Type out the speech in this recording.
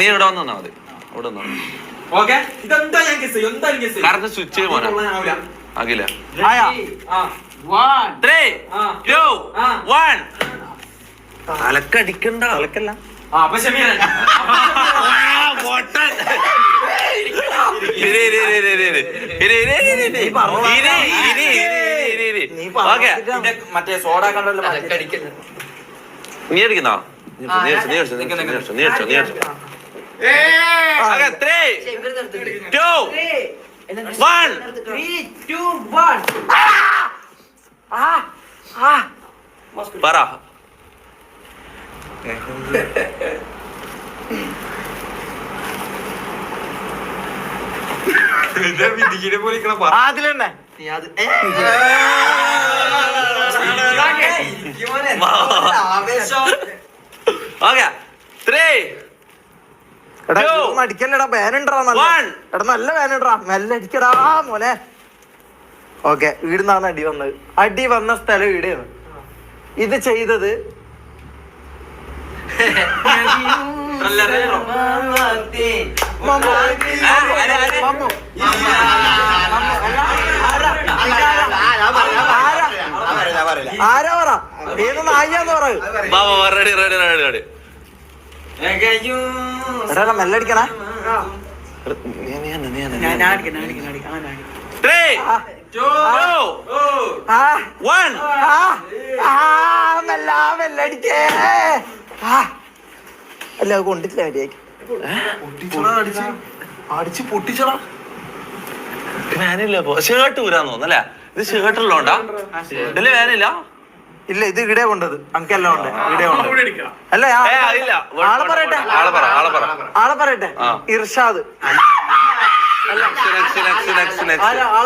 നീ ഇവിടെ വന്നാ മതി ഇവിടെ വന്നാ ഓക്കെ ഇതെന്താ ഞാൻ ഗസ് എന്തായാലും ഗസ് കറക്റ്റ് സ്വിച്ച് പോനാ അഖില അലക്കടിക്കണ്ട ആ One. ത്രീ ആ. ടു ആ. വൺ തലക്കടിക്കണ്ട കളക്കല്ല ആ അപ്പൊ ഷമീറൻ ഇരി, ഇരി, ഇരി, ഇരി, ഇരി. ഇരി, ഇരി, ഇരി, ഇരി, ഇരി. ഇരി, ഇരി, ഇരി, ഇരി, ഇരി. നീ ഓക്കേ. ഇത് മറ്റേ സോഡ കണ്ടല്ലോ. നീ അടിക്കുന്നോ നീ അടിച്ചു നീ അടിച്ചു നീ അടിച്ചു നീ അടിച്ചു നീ അടിച്ചോ, പറ. അതിലെന്നെ നീ അത് ഓക്കെ ത്രീ എടാ. ഇതൊന്നും അടിക്കല്ലടാ ബാനുണ്ടടാ നല്ല. എടാ നല്ല ബാനുണ്ടടാ മെല്ലെ അടിക്കടാ മോനെ. ഓക്കെ ഇവിടുന്നാണ് അടി വന്നത്. അടി വന്ന സ്ഥലം ഇവിടെയാണ്. ഇത് ചെയ്തത്. ആരാ പറ? ഏത് നായിയാന്ന് പറ. എടാ മെല്ലെ അടിക്കണേ. അല്ല കൊണ്ടിട്ടില്ല മര്യാദയ്ക്ക് അടിച്ച്. പൊട്ടിച്ചടാ. ഞാനില്ല ഷർട്ട് ഊരാന്ന് തോന്നല്ലേ ഇത് ഷർട്ട് ഉള്ളോണ്ടാ ഇതിൽ വേനില്ല? ഇല്ല ഇത് ഇവിടെ കൊണ്ടത്. അനക്കെല്ലാം ഉണ്ട്. ഇവിടെ ഉണ്ട് അല്ല ആളെ പറയട്ടെ. ആളെ പറ ആളെ പറ. ആളെ പറയട്ടെ. ആ. ഇർഷാദ്.